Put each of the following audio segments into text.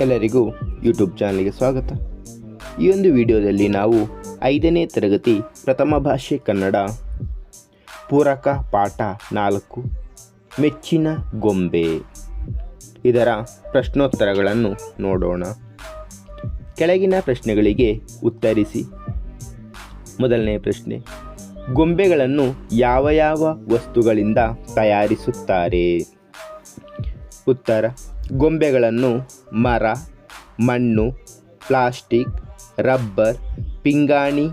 ಎಲ್ಲರಿಗೂ ಯೂಟ್ಯೂಬ್ ಚಾನಲ್ಗೆ ಸ್ವಾಗತ. ಈ ಒಂದು ವಿಡಿಯೋದಲ್ಲಿ ನಾವು ಐದನೇ ತರಗತಿ ಪ್ರಥಮ ಭಾಷೆ ಕನ್ನಡ ಪೂರಕ ಪಾಠ ನಾಲ್ಕು, ಮೆಚ್ಚಿನ ಗೊಂಬೆ ಇದರ ಪ್ರಶ್ನೋತ್ತರಗಳನ್ನು ನೋಡೋಣ. ಕೆಳಗಿನ ಪ್ರಶ್ನೆಗಳಿಗೆ ಉತ್ತರಿಸಿ. ಮೊದಲನೇ ಪ್ರಶ್ನೆ, ಗೊಂಬೆಗಳನ್ನು ಯಾವ ಯಾವ ವಸ್ತುಗಳಿಂದ ತಯಾರಿಸುತ್ತಾರೆ? ಉತ್ತರ, ಗೊಂಬೆಗಳನ್ನು ಮರ, ಮಣ್ಣು, ಪ್ಲಾಸ್ಟಿಕ್, ರಬ್ಬರ್, ಪಿಂಗಾಣಿ,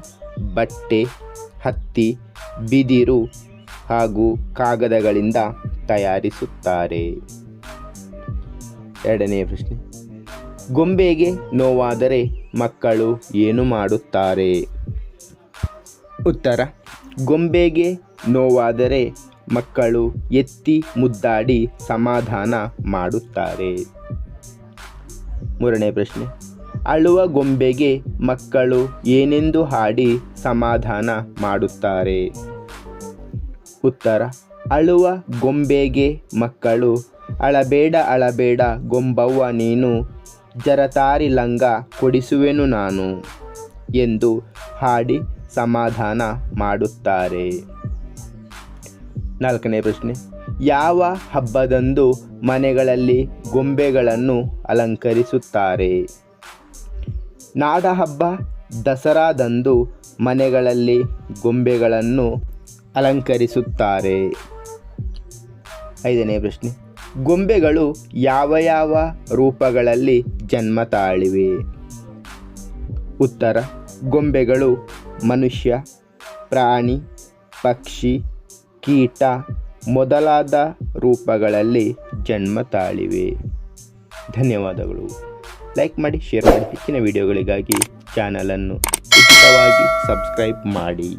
ಬಟ್ಟೆ, ಹತ್ತಿ, ಬಿದಿರು ಹಾಗೂ ಕಾಗದಗಳಿಂದ ತಯಾರಿಸುತ್ತಾರೆ. ಎರಡನೇ ಪ್ರಶ್ನೆ. ಗೊಂಬೆಗೆ ನೋವಾದರೆ ಮಕ್ಕಳು ಏನು ಮಾಡುತ್ತಾರೆ? ಉತ್ತರ. ಗೊಂಬೆಗೆ ನೋವಾದರೆ ಮಕ್ಕಳು ಎತ್ತಿ ಮುದ್ದಾಡಿ ಸಮಾಧಾನ ಮಾಡುತ್ತಾರೆ. ಮೂರನೇ ಪ್ರಶ್ನೆ. ಅಳುವ ಗೊಂಬೆಗೆ ಮಕ್ಕಳು ಏನೆಂದು ಹಾಡಿ ಸಮಾಧಾನ ಮಾಡುತ್ತಾರೆ? ಉತ್ತರ, ಅಳುವ ಗೊಂಬೆಗೆ ಮಕ್ಕಳು, ಅಳಬೇಡ ಅಳಬೇಡ ಗೊಂಬವ್ವ ನೀನು, ಜರತಾರಿ ಲಂಗ ಕೊಡಿಸುವೆನು ನಾನು, ಎಂದು ಹಾಡಿ ಸಮಾಧಾನ ಮಾಡುತ್ತಾರೆ. ನಾಲ್ಕನೇ ಪ್ರಶ್ನೆ ಯಾವ ಹಬ್ಬದಂದು ಮನೆಗಳಲ್ಲಿ ಗೊಂಬೆಗಳನ್ನು ಅಲಂಕರಿಸುತ್ತಾರೆ? ನಾಡಹಬ್ಬ ದಸರಾದಂದು ಮನೆಗಳಲ್ಲಿ ಗೊಂಬೆಗಳನ್ನು ಅಲಂಕರಿಸುತ್ತಾರೆ. ಐದನೇ ಪ್ರಶ್ನೆ. ಗೊಂಬೆಗಳು ಯಾವ ಯಾವ ರೂಪಗಳಲ್ಲಿ ಜನ್ಮ ತಾಳಿವೆ? ಉತ್ತರ. ಗೊಂಬೆಗಳು ಮನುಷ್ಯ, ಪ್ರಾಣಿ, ಪಕ್ಷಿ, ಕೀಟ ಮೊದಲಾದ ರೂಪಗಳಲ್ಲಿ ಜನ್ಮ ತಾಳಿವೆ. ಧನ್ಯವಾದಗಳು. ಲೈಕ್ ಮಾಡಿ, ಶೇರ್ ಮಾಡಿ. ಹೆಚ್ಚಿನ ವಿಡಿಯೋಗಳಿಗಾಗಿ ಚಾನಲನ್ನು ಉಚಿತವಾಗಿ ಸಬ್ಸ್ಕ್ರೈಬ್ ಮಾಡಿ.